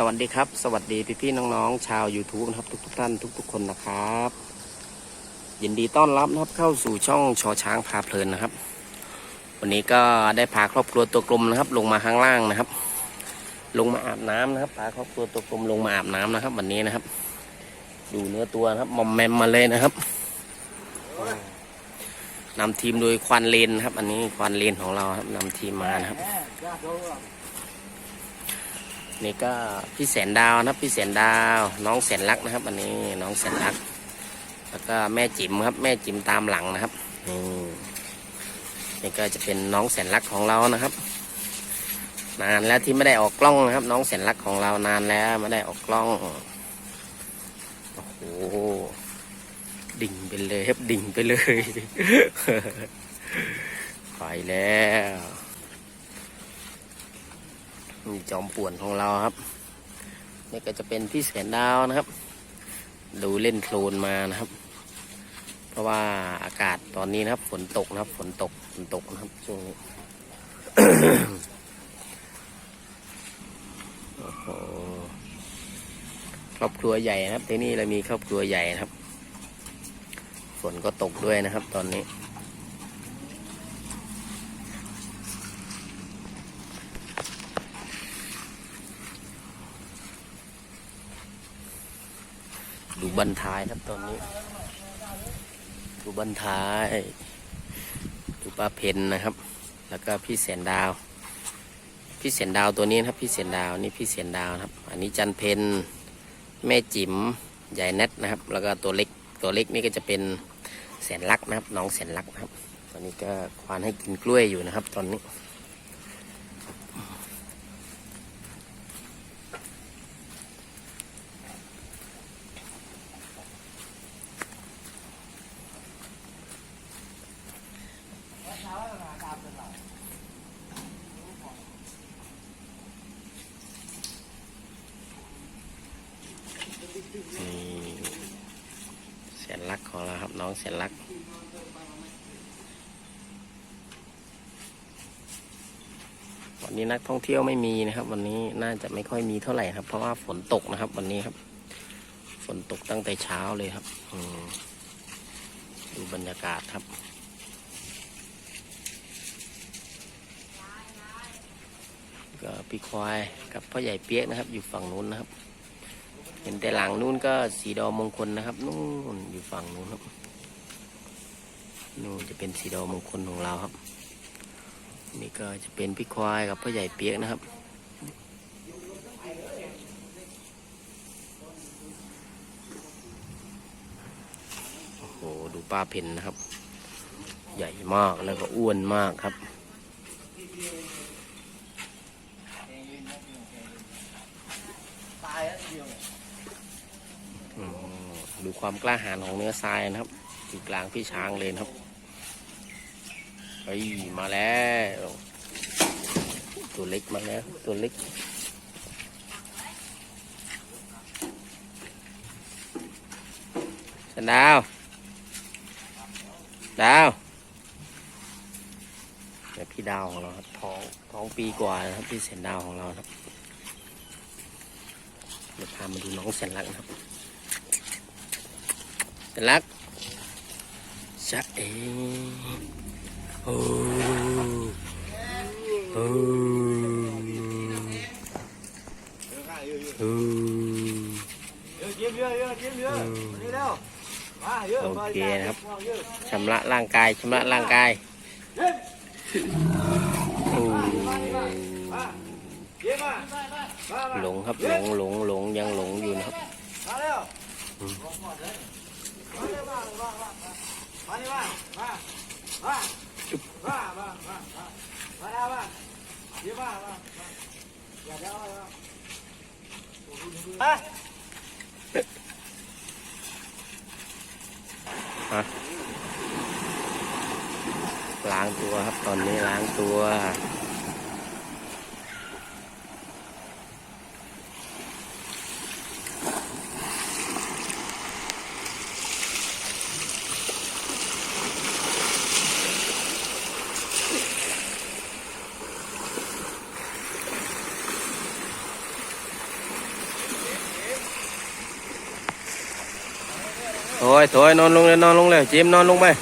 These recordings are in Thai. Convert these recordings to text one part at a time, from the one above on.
สวัสดีครับ สวัสดีพี่พี่ๆน้องๆ ชาว YouTube นะครับ ทุกๆท่านทุก ๆ คนนะครับ ยินดีต้อนรับนะครับเข้าสู่ช่องชอช้างพาเพลินนะครับ วันนี้ก็ได้พาครอบครัวตัวกลมนะครับ ลงมาข้างล่างนะครับ ลงมาอาบน้ำนะครับพาครอบครัวตัวกลมลงมาอาบน้ำนะครับ วันนี้นะครับ ดูเนื้อตัวนะครับมอมแมมมาเลยนะครับนำทีมโดยควานเลนนะครับ อันนี้ควานเลนของเราครับนำทีมมานะครับ นี่ก็พี่แสนดาวนะพี่แสนดาว น้องแสนรักนะครับ อันนี้น้องแสนรัก แล้วก็แม่จิ๋มครับ แม่จิ๋มตามหลังนะครับนี่นี่ก็จะเป็นน้องแสนรักของเรานะครับ นานแล้วที่ไม่ได้ออกกล้องนะครับ น้องแสนรักของเรานานแล้วไม่ได้ออกกล้องโอ้โหดิ่งไปเลยครับดิ่งไปเลยไปแล้ว นี่จอมป่วนของเราครับ นี่ก็จะเป็นพี่แสนดาวนะครับ ดูเล่นโคลนมานะครับ เพราะว่าอากาศตอนนี้นะครับ ฝนตกนะครับ ฝนตกฝนตกนะครับช่วงนี้ครอบครัวใหญ่นะครับที่นี่เรามีครอบครัวใหญ่นะครับ ฝนก็ตกด้วยนะครับ ตอนนี้ บันท้ายครับตอนนี้ดูบันท้ายดูป้าเพนนะครับ แล้วก็พี่แสนดาว พี่เสียนดาวตัวนี้นะครับ พี่เสียนดาวนี่พี่เสียนดาวครับ อันนี้จันเพนแม่จิ๋มใหญ่แนทนะครับ แล้วก็ตัวเล็กตัวเล็กนี่ก็จะเป็นแสนลักนะครับ น้องแสนลักนะครับ ตอนนี้ก็ควานให้กินกล้วยอยู่นะครับ ตอนนี้แสนลักข องเราครับน้องแสนลักวันนี้นักท่องเที่ยวไม่มีนะครับ วันนี้น่าจะไม่ค่อยมีเท่าไหร่ครับ เพราะว่าฝนตกนะครับ วันนี้ครับ ฝนตกตั้งแต่เช้าเลยครับดูบรรยากาศครับก็พี่ควายกับพ่อใหญ่เปี๊ยกนะครับ อยู่ฝั่งนู้นนะครับ เห็นแต่หลังนู้นก็สีดอมงคลนะครับ นู่นอยู่ฝั่งนู้นครับ นู่นจะเป็นสีดอมงคลของเราครับ นี่ก็จะเป็นพี่ควายกับพ่อใหญ่เปียกนะครับ โอ้โห ดูป้าเพนนะครับ ใหญ่มากแล้วก็อ้วนมากครับดูความกล้าหาญของเนื้อทรายนะครับอยู่กลางพี่ช้างเลยครับ ฮ้ยมาแล้ว ตัวเล็กมาแล้ว ตัวเล็กสันดาว ดาวเดี๋ยวพี่ดาวของเราครับท้องท้องปีกว่านะครับพี่เสนดาวของเราครับเดี๋ยวพามาดูน้องแสนรักนะครับแสนรักจะเอ โอ้โอ้โอ้ kiếm chưa chưa kiếm chưa đi đâu à chưa โอเคนะครับชำระร่างกายชำระร่างกายหลงครับหลงหลงหลงยังหลงอยู่นะครับ vào đâu ว่าว่าว่าว่าว่าว่าเดี๋ยวว่าว่าอย่าเดี๋ยวว่าไปล้างตัวครับตอนนี้ล้างตัว thôi thôi non luôn lên non luôn leo chim non luôn bay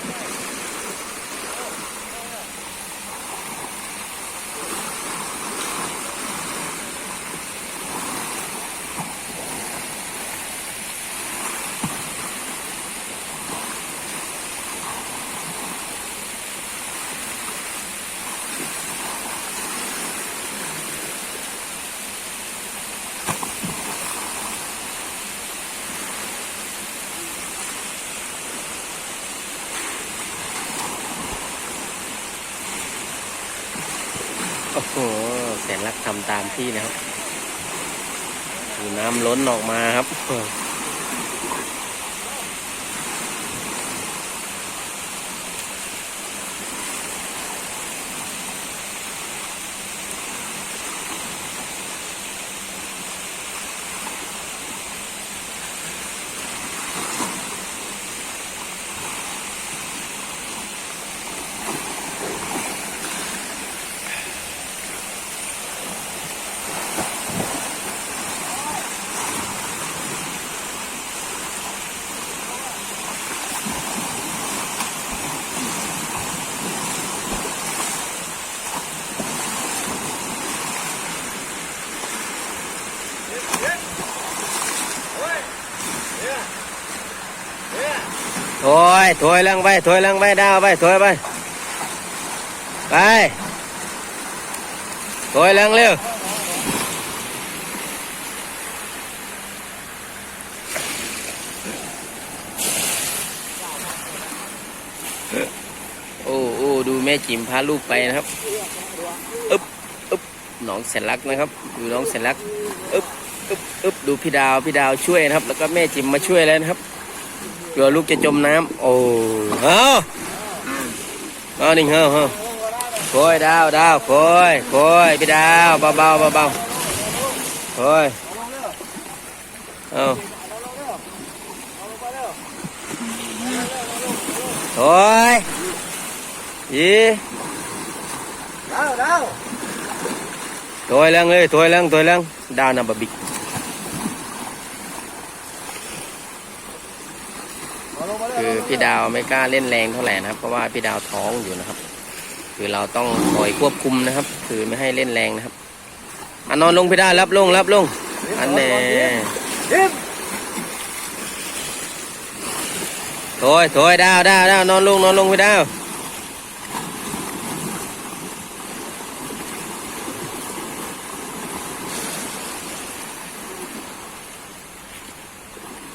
โอ้โหแสนรักทำตามพี่นะครับน้ำล้นออกมาครับ ถอยถอยลังไปถอยลังไปดาวไปถอยไปไปถอยลังเร็วโอ้โอ้ดูแม่จิ๋มพาลูกไปนะครับ อึบอึ๊บน้องแสนรักนะครับ ดูน้องแสนรักอึ๊บ อึ๊บอึ๊บดูพี่ดาวพี่ดาวช่วยนะครับ แล้วก็แม่จิ๋มมาช่วยแล้วนะครับกลัวลูกจะจมน้ำโอ้เฮ้าเอาหนึ่งเฮ้าเฮ้าโคอยดาวดาวโคอยโคอยพี่ดาวเบาเบาเบาเบาโคอยเอาโคอยยีดาวดาว Thôi lăng ơi, thôi lăng, thôi lăng. Đào nằm bờ bịch. เอาลงมาเลย คือ พี่ดาวไม่กล้าเล่นแรงเท่าไหร่นะครับ เพราะว่าพี่ดาวท้องอยู่นะครับ คือเราต้องคอยควบคุมนะครับ คือไม่ให้เล่นแรงนะครับอะนอนลงพี่ดาวรับลงรับลงอันแน่ยิ้มโถอยโถอยดาวดาวดาวนอนลงนอนลงพี่ดาว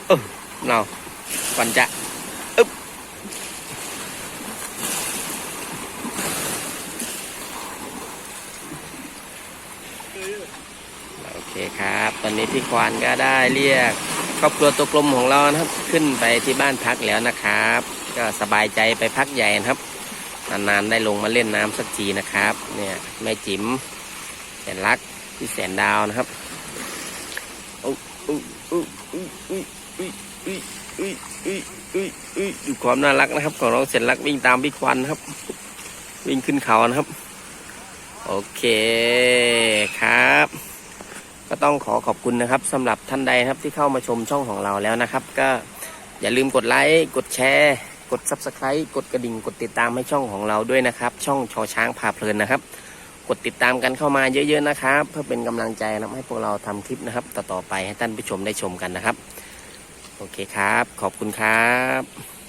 เออ nào ก่อนจะ ตอนนี้พี่ควานก็ได้เรียกครอบครัวตัวกลมของเรานะครับ ขึ้นไปที่บ้านพักแล้วนะครับ ก็สบายใจไปพักใหญ่นะครับนานๆได้ลงมาเล่นน้ำสักทีนะครับ เนี่ยแม่จิ๋มแสนรักพี่แสนดาวนะครับดูความน่ารักนะครับ ของน้องแสนรักวิ่งตามพี่ควันครับ วิ่งขึ้นเขานะครับ โอเคครับ ก็ต้องขอขอบคุณนะครับสำหรับท่านใดครับที่เข้ามาชมช่องของเราแล้วนะครับ ก็อย่าลืมกดไลค์กดแชร์กด subscribe กดกระดิ่ง กดติดตามให้ช่องของเราด้วยนะครับ ช่องชอช้างพาเพลินนะครับ กดติดตามกันเข้ามาเยอะๆนะครับ เพื่อเป็นกำลังใจนะครับให้พวกเราทำคลิปนะครับ ต่อๆไปให้ท่านผู้ชมได้ชมกันนะครับ โอเคครับ ขอบคุณครับ